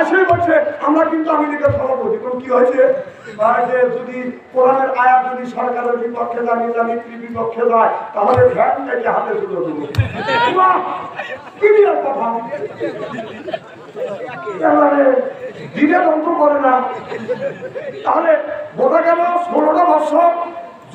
আসে বলছে, আমরা কিন্তু আমেরিকার সভাপতি। কি হয়েছে? যে যদি কোরআনের আয়াত যদি সরকারের বিপক্ষে বিপক্ষে তাহলে ভ্যাট থেকে হাতে দেবো! কথা। এবারে দিনে করে না। তাহলে বোঝা গেল ষোলোটা বছর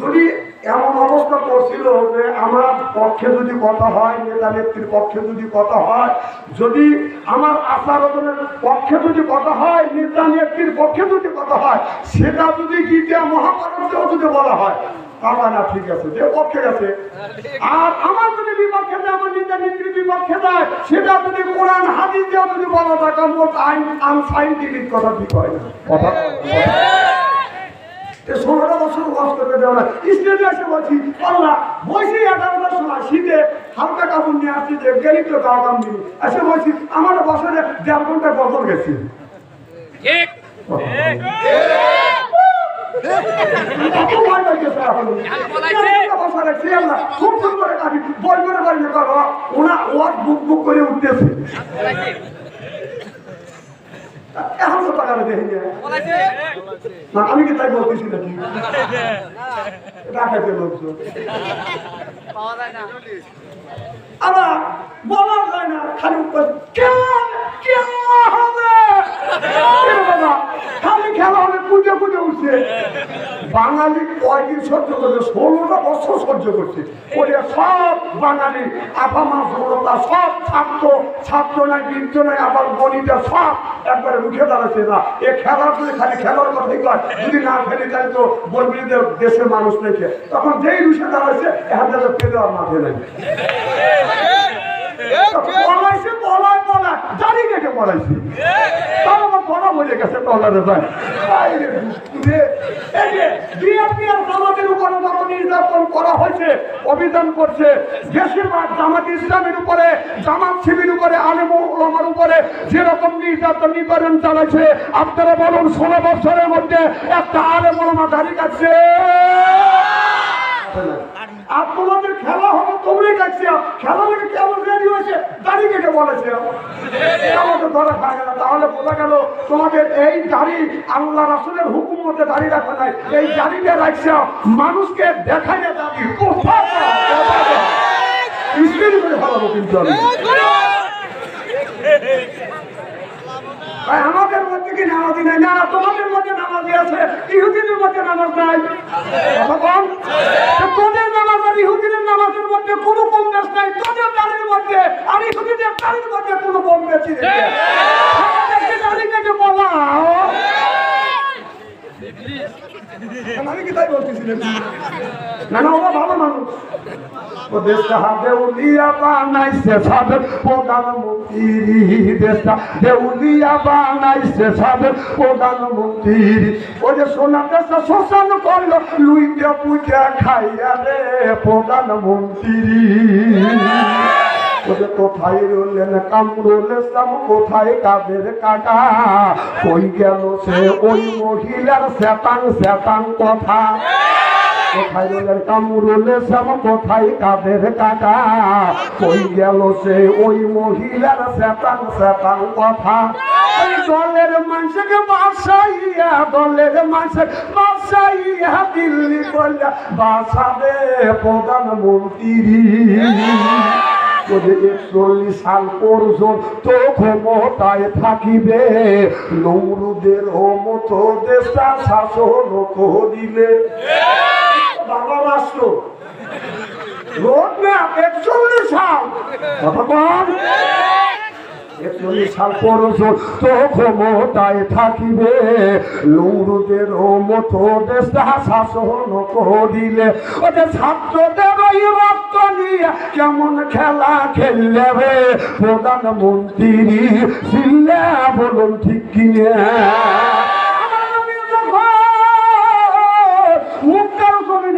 যদি এমন অবস্থা করছিল যে আমার পক্ষে যদি কথা হয়, নেতা নেত্রীর পক্ষে যদি কথা হয়, যদি আমার আচারণের পক্ষে যদি কথা হয়, নেতা নেত্রীর পক্ষে যদি কথা হয়, সেটা যদি গীতা মহাভারতেও যদি বলা হয়, তাহলে না ঠিক আছে, যে পক্ষে গেছে। আর আমার যদি বিপক্ষে দেয় আমার নেতা নেত্রীর বিপক্ষে দেয় সেটা যদি কোরআন হাদিস দিয়ে যদি বলা যায় কারণ আইন আনসাইন্টিফিক কথা ঠিক হয় না। কথা ষোলোটা বছর ওয়াজ করতে দেওয়া না স্টেজে এসে বলছি আল্লাহ বসে এগারোটার সময় শীতে হালকা কাপড় নিয়ে আসছি যে গেলি তো গাও কাম এসে বলছি আমার বছরে দেড় ঘণ্টা বদল গেছি ঠিক খুব কাটি, বই করে বাড়ি ওনা ওয়াজ বুক বুক করে উঠতেছে এখন তো টাকা দেখি না, আমি কি তাই বলতেছি নাকি? বলছো। আবার বলা যায় না, খালি কেন হবে? খালি খেলা হলে পুজো পুজো উঠছে বাঙালি কয়দিন সহ্য করছে ষোলোটা বছর সহ্য করছে ওরে সব বাঙালি আপামা ষোলোটা সব ছাত্র ছাত্র নাই বৃদ্ধ নাই আবার গণিতা সব একবারে রুখে দাঁড়াচ্ছে না এ খেলার যদি খালি খেলার কথাই কয় যদি না খেলে যায় তো যে দেশের মানুষ নেই তখন যেই রুখে দাঁড়াচ্ছে এখন যাতে ফেলে আর মাঠে নাই জানি কেটে পলাইছি তার আমার পড়া বলে গেছে করা হয়েছে করছে ইসলামের উপরে উপরে উপরে নিবারণ আপনারা বলুন, ষোলো বছরের মধ্যে একটা আলেম ওলামা দাঁড়িয়ে যাচ্ছে আর তোমাদের খেলা হবে তোমরাই দেখছি। খেলা থেকে কেমন রেডি হয়েছে? দাড়ি কেটে বলেছে। তাহলে বোঝা গেল তোমাদের এই দাড়ি আল্লাহ রাসুলের হুকুম মতে দাড়ি রাখা নাই। এই দাড়িটা রাখছে মানুষকে আমি। আমাদের মধ্যে কি নামাজি নাই? না, তোমাদের মধ্যে নামাজি আছে ইহুদিনের মধ্যে নামাজ নাই কথা কম? তো তোদের নামাজ আর ইহুদিদের নামাজের মধ্যে কোনো কম বেশ নাই তোদের দাড়ির আর ইহুদিদের দাড়ির মধ্যে কোনো কম বেশি কেটে বলা? আমি কি তাই বলতেছি? না না ওরা ভালো মানুষ। দেশটা দেউলিয়া বানাইছে সাবেক প্রধানমন্ত্রী দেশটা দেউলিয়া বানাইছে সাবেক প্রধানমন্ত্রী যে সোনা দেশটা শোষণ করল লুইটা পুজা খাইয়া রে প্রধানমন্ত্রী। ওদের কোথায় রইলেন কামরুল ইসলাম কোথায় কাদের কাটা? কই গেল সে ওই মহিলার শ্যাতাং শ্যাতাং কথা। কোথায় রইলেন কামরুল ইসলাম কোথায় কাদের কাটা? কই গেল সে ওই মহিলার শ্যাতাং শ্যাতাং কথা। ওই দলের মানুষকে বাসাইয়া দলের মানুষ বাসাইয়া দিল্লি বললে বাসাবে প্রধানমন্ত্রী। ওদের একচল্লিশ সাল পর্যন্ত ক্ষমতায় থাকিবে নৌরুদের মতো দেশটা শাসন করিলে। বাবা রাষ্ট্র রোড ম্যাপ একচল্লিশ সাল। কথা একচল্লিশ সাল পর্যন্ত ক্ষমতায় থাকিবে। লৌরুদের মতো দেশটা শাসন করিলে। ওদের ছাত্রদের ওই রক্ত নিয়ে কেমন খেলা খেললে প্রধানমন্ত্রী ছিল্লে বলুন ঠিক কিনে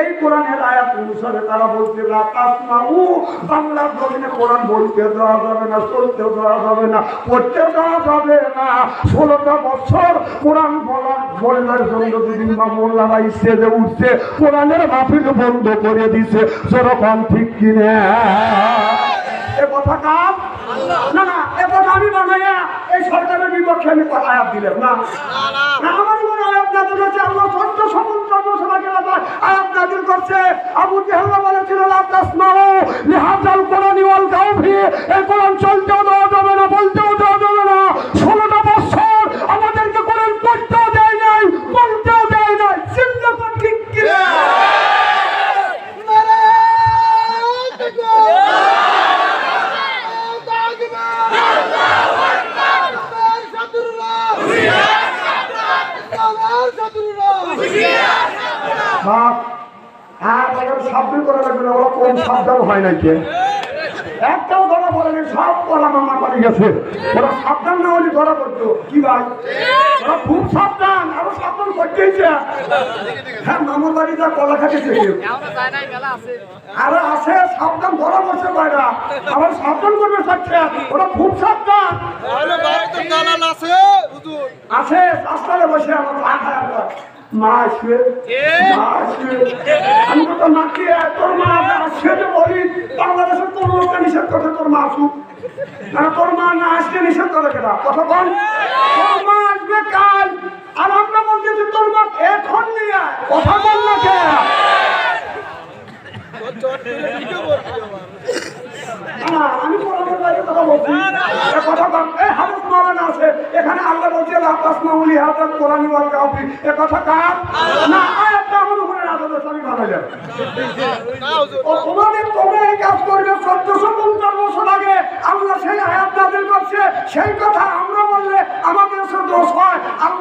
এই তারা বলতে দেওয়া যাবে না দেওয়া যাবে না যাবে না ষোলোটা বছর উঠছে কোরআনের মাহফিল বন্ধ করে দিছে যেরকম ঠিক কিনে কথা না এ কথা আমি বানাইয়া এই সরকারের বিপক্ষে আমি কথা দিলাম না মনে আয়াত নাজিল হচ্ছে আল্লাহ সত্য এই কোরআন চলতেও দেওয়া যাবে না, বলতেও দেওয়া যাবে না। ষোলোটা বছর আমাদেরকে কোরআন পড়তেও দেয় নাই, বলতেও দেয় নাই চিন্তা কর ঠিক কিনা বাপ আর ওরা সাবধান করা লাগবে না ওরা কম সাবধান হয় নাকি? একটাও ধরা পড়েনি সব কলা মামা গেছে। ওরা সাবধান না হলে ধরা পড়তো। কি ভাই? ওরা খুব সাবধান আরও সাবধান করতেইছে। হ্যাঁ মামার আরে আছে সাবধান ধরা পড়ছে বাইরা আবার সাবধান করবে থাকছে ওরা খুব সাবধান। আছে? রাস্তায় বসে আমার পা খারাপ। মা আসবে মা আসবে আমি তো নাকি তোর মা আসবে বলি বাংলাদেশের তোর লোককে নিষেধ করছে তোর মা আসুক? না তোর মা না আসলে নিষেধ করে কেনা? কথা বল। তোর মা আসবে কাল আর আমরা বলতেছি তোর মা এখন নিয়ে আয়। কথা বল না কে না, আমি কোরআনের বাইরে কথা বলছি এ কথা কাম এ হাদিস মাওলানা আছে এখানে আল্লাহ বলছে লা তাসমাউলি হাদাল কোরআনি ওয়াল কাফি এ কথা কাম না আয়াতটা আমার উপরে নাযিল হয়েছে, আমি বানাইলাম ও তোমাদের তোমরা এই কাজ করবে চোদ্দশো পঞ্চাশ বছর আগে আল্লাহ সেই আয়াত নাজিল করছে সেই কথা আমরা বললে আমাদের সে দোষ হয় আল্লাহ বলতে পারব ও আমার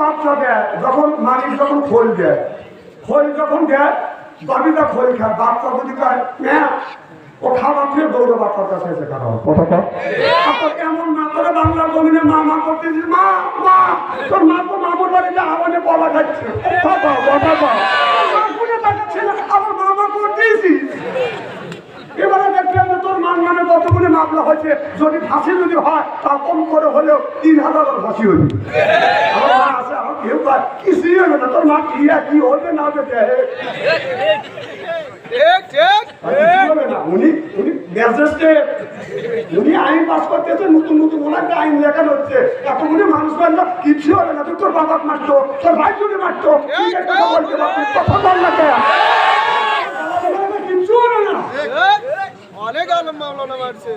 বাচ্চা দেয় যখন মালিক যখন খোল দেয় খোল যখন দেয় গাভীটা খোল খায় বাচ্চা যদি খায় হ্যাঁ ও খাবার দিয়ে দৌড়ে বাচ্চার কাছে এসে খাওয়া কথা কর আপনার এমন না করে বাংলার জমিনে মা মা করতেছি মা মা তোর মা তো মামুর বাড়িতে আওয়াজে কলা খাচ্ছে। বাবা বাবা বাবা শুনে তাকাচ্ছে না আবার মা মা করতেইছি এবারে দেখলাম তোর মান মানে কতগুলি মামলা হয়েছে যদি ফাঁসি যদি হয় তা কম করে হলেও তিন হাজার ফাঁসি হইবে। আমার কেউ কিছুই হবে না তোর মা কি কি হবে না হবে দেখে। আর কিছু হবে না। উনি উনি উনি আইন পাস করতেছে নতুন নতুন ওনাকে আইন লেখানো হচ্ছে। এতগুলি মানুষ কিছু হবে না তুই তোর বাবা মারতো তোর ভাই মারতো। কথা বলতে পারবি? কথা বল না কে হবে না। অনেক আলম মাওলানা মারছে।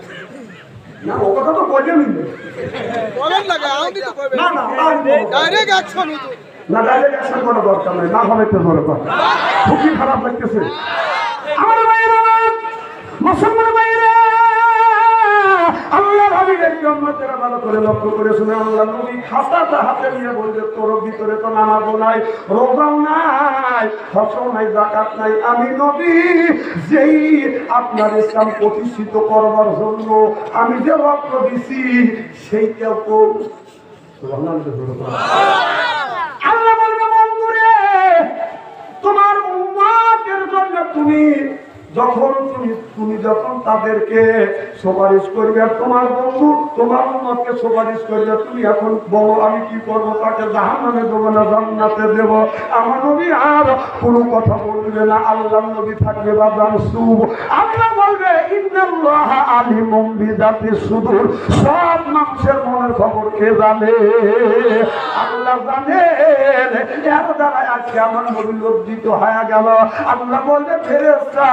না ও কথা তো কইতে নিবে বলেন না আমি তো কইবে না না তাই বলব। ডাইরেক্ট অ্যাকশন হতো না ডাইরেক্ট অ্যাকশন করা দরকার নেই। না হবে তো ধরে কর খুবই খারাপ লাগতেছে। আমার ভাইয়ের মুসলমান আল্লাহ হাবিবের জন্মতেরা ভালো করে লক্ষ্য করে শুনে আল্লাহ নবী খাতাটা হাতে নিয়ে বলবে তোর ভিতরে তো নামাজও নাই, রোজাও নাই, ফসল নাই জাকাত নাই। আমি নবী, যেই আপনার ইসলাম প্রতিষ্ঠিত করবার জন্য আমি যে রক্ত দিছি, সেইটাও তো আল্লাহ বলবে, বন্ধুরে, তোমার উম্মাদের জন্য তুমি যখন তুমি তুমি যখন তাদেরকে সুপারিশ করবে, তোমার বন্ধু, তোমার উম্মতকে সুপারিশ করবে, তুমি এখন বলো, আমি কি করব? তাকে জাহান্নামে দেবো না, জান্নাতে দেবো? আমার নবী আর কোনো কথা বলবে না আল্লাহ নবী থাকবে বা সুব আল্লাহ বলবে, ইন্নাল্লাহ আলিমুম বিজাতি সুদূর। সব মানুষের মনের খবর জানে? আল্লাহ জানেন আজকে আমার নবী লজ্জিত হয়ে গেল। আল্লাহ বলবে ফেরেস্তা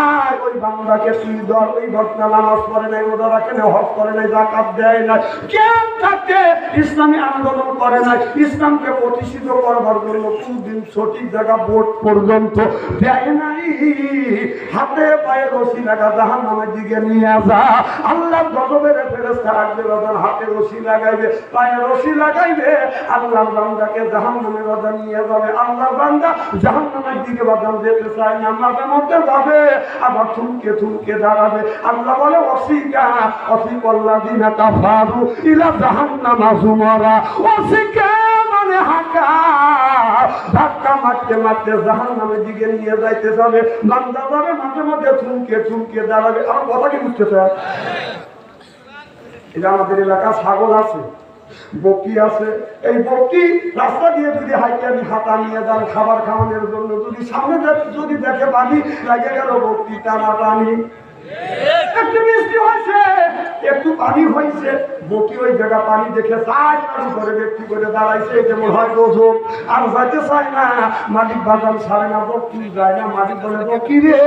আয় ওই বান্দাকে তুই ধর ওই ঘটনা নামাজ করে নাই হজ করে নাই জাকাত দেয় না ইসলামী আন্দোলন করে না ইসলামকে প্রতিষ্ঠিত করবার জন্য দিন সঠিক জায়গা ভোট পর্যন্ত দেয় নাই। হাতে পায়ে রশি লাগা জাহান নামের দিকে নিয়ে যা। আল্লাহ ফেরেস্তা রাখবে হাতে রশি লাগাইবে, পায়ে রশি লাগাইবে। আল্লাহ বান্দাকে জাহান নামে নিয়ে যাবে। আল্লাহ বান্দা জাহান নামের দিকে বাজান যেতে চায় না, মাঝে মধ্যে যাবে আবার থুমকে থুমকে দাঁড়াবে। আল্লাহ বলে, অসিকা, অসিকল্লা দিনা কাফারু ইলা জাহান্নামা জুমরা অসিকা মানে হাকা। ধাক্কা মারতে মারতে জাহান নামের দিকে নিয়ে যাইতে যাবে। বান্দা যাবে মাঝে মাঝে থুমকে থুমকে দাঁড়াবে। আমার কথা কি বুঝতে চায় আমাদের এলাকা, ছাগল আছে বকি আছে। এই বকি রাস্তা দিয়ে যদি হাইকে হাতা নিয়ে যান, খাবার খাওয়ানোর জন্য যদি সামনে যদি দেখে পানি লাগে গেল বকি টানা টানি একটু বৃষ্টি হয়েছে একটু পানি হয়েছে। বকি ওই জায়গা পানি দেখে চাই পানি করে ব্যক্তি করে দাঁড়াইছে যেমন হয় গজব আর যাইতে চায় না, মালিক বাজান ছাড়ে না বকি যায় না, মালিক বলে বকি রে,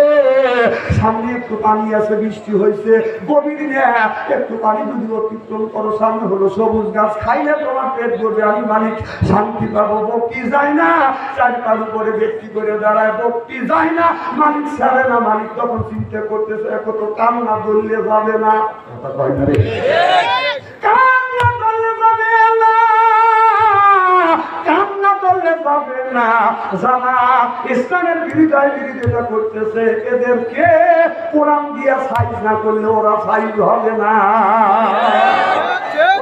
সামনে একটু পানি আছে, বৃষ্টি হয়েছে। গভীর না একটু পানি যদি অতিক্রম করো, সামনে হলো সবুজ গাছ, খাইলে তোমার পেট ভরবে। আমি মালিক, শান্তি পাবো বকি যায় না। চার পার উপরে ব্যক্তি করে দাঁড়ায় বকি যায় না। মালিক ছাড়ে না, মালিক তখন চিন্তা করতেছে কত কান্না ধরলে যাবে না। কয় না রে। পাবে না যারা ইসলামের বিরোধিতায় বিরোধিতা করতেছে এদেরকে কোরআন দিয়া সাইজ না করলে ওরা সাইজ হবে না।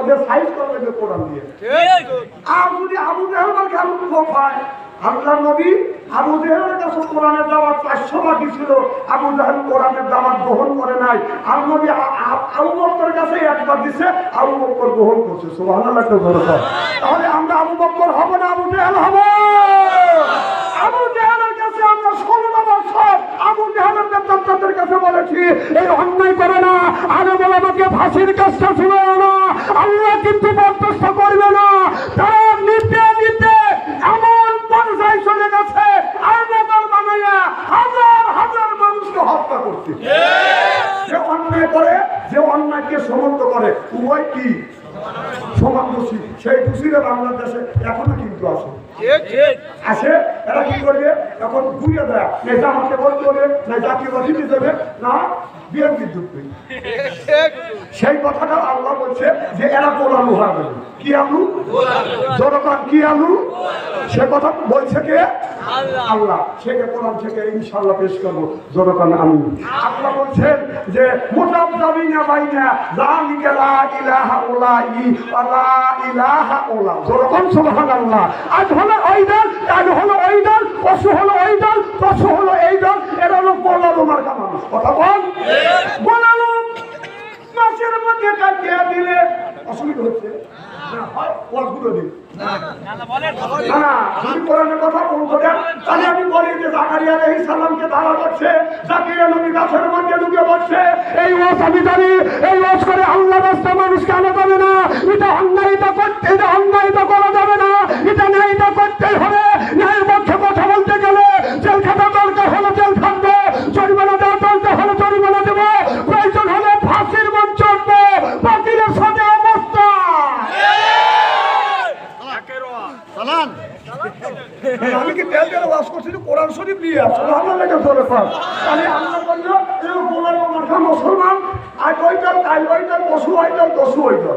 ওদের সাইজ করবে কোরআন দিয়ে। আর যদি আবু কেমন লোক হয় আল্লাহ নবী আবু জাহেলের কাছে কোরআনের দাওয়াত চারশো বাকি ছিল আবু জাহেল কোরআনের দাওয়াত গ্রহণ করে নাই। আর নবী আবু বক্কর কাছে একবার দিছে, আবু বক্কর গ্রহণ করছে। জোরে তাহলে আমরা আবু বক্কর হব না আবু জাহেল হব? আবু জাহেলের কাছে আমরা ষোলোটা বছর আবু জাহেলের নেতাদের কাছে বলেছি, এই অন্যায় করে না। আরে বলে আমাকে ফাঁসির কাজটা শুনে না। আল্লাহ কিন্তু বরদাস্ত করবে না তারা নিতে নিতে এমন পর্যায়ে চলে গেছে আইনাদার বানাইয়া হাজার হাজার মানুষকে হত্যা যে অন্যায় করে, যে অন্যায়কে সমর্থ করে, উভয় কি? সমান দোষী। সেই দোষীরা বাংলাদেশে এখনও কিন্তু আছে। আসে এরা কি করবে? এখন ঘুরিয়ে দেয়। নেতা আমাকে বলতে হবে না জাতীয় দিতে দেবে না, বিএনপি ঢুকবে। সেই কথাটা আল্লাহ বলছে যে এরা গোলালু গেল কি আলু? জনগণ কি আলু? সে কথা বলছে কে? আল্লাহ। সেকে কোরআন থেকে ইনশাল্লাহ পেশ করব। জনগণ আমি আল্লাহ বলছেন যে মোটাম দাবি না ভাই না জালিকা লা ইলাহা উলাই ওয়ালা ইলাহা উলা জনগণ সুবহানাল্লাহ। আজ হলো ওই দল কাল হলো ওই দল পশু হলো ওই দল পশু হলো এই দল এরা হলো গোলালু মার্কা মানুষ। কথা বল। গোলালু মাছের মধ্যে কাটিয়ে দিলে। অসুবিধা হচ্ছে? না, হয়, দিন। না, না, যদি কোরআনের কথা বলব তাহলে আমি বলি যে জাকারিয়া আলাইহিস সালামকে ধারা করছে, জাকিরিয়া নবী গাছের মধ্যে ঢুকে বসছে। এই ওয়াজ আমি জানি, এই ওয়াজ করে আল্লাহ রাস্তা মানুষকে আনা যাবে না। এটা অন্যায়িত করতে, এটা অন্যায়িত করা যাবে না। এটা ন্যায়িত করতে হবে। ন্যায়ের পক্ষে কথা বলতে গেলে জেল খাটা দরকার হলে জেল খাটবো, জরিমানা দেওয়া দরকার হলে জরিমানা দেবো, প্রয়োজন হলে ফাঁসির মঞ্চ উঠবো, বাতিলের সাথে অবস্থা আমি কি তেল তেল ওয়াশ করছি যে কোরআন শরীফ নিয়ে আসো আল্লাহর লেগে ধরে পাস আমি আল্লাহ বলল এরকম গোলাম মাথা মুসলমান। আর ওইটার কাল ওইটার পশু ওইটার পশু ওইটার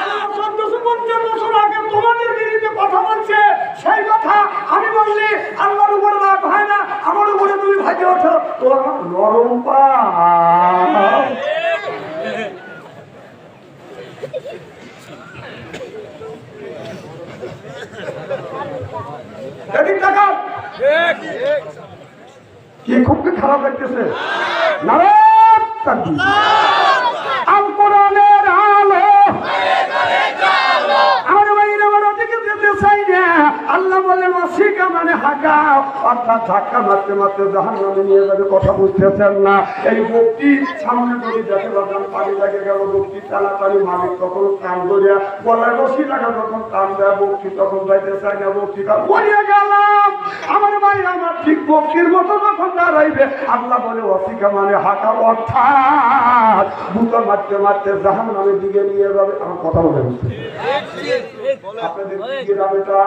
তোমাদের বিরুদ্ধে কথা বলছে, সেই কথা আমি বললি আল্লাহর উপরে রাগ হয় না, আমার উপরে তুমি ভাজে ওঠো। আমার নরম পা। কি খুব খারাপ লাগতেছে। নারায়ণ তাকবীর। আল কোরআনের আলো আমার ভাইরা আমার ওদিকে যেতে চাই না আল্লাহ বলে মাসিকা মানে অর্থাৎ ধাক্কা মারতে মারতে জাহান নামে নিয়ে যাবে কথা বুঝতেছেন না এই বক্তি সামনে যদি দেখে বাজান পানি লাগে গেল বক্তি তাড়াতাড়ি মালিক তখন কান ধরিয়া গলায় রশি লাগা যখন কান দেয় বক্তি তখন যাইতে চায় না বক্তি কান গেলাম আমার ভাই আমার ঠিক বক্তির মতো যখন দাঁড়াইবে আল্লাহ বলে অসিকা মানে হাঁকা অর্থাৎ বুতো মারতে মারতে জাহান নামের দিকে নিয়ে যাবে আমার কথা বলে আপনাদের কি গ্রাম এটা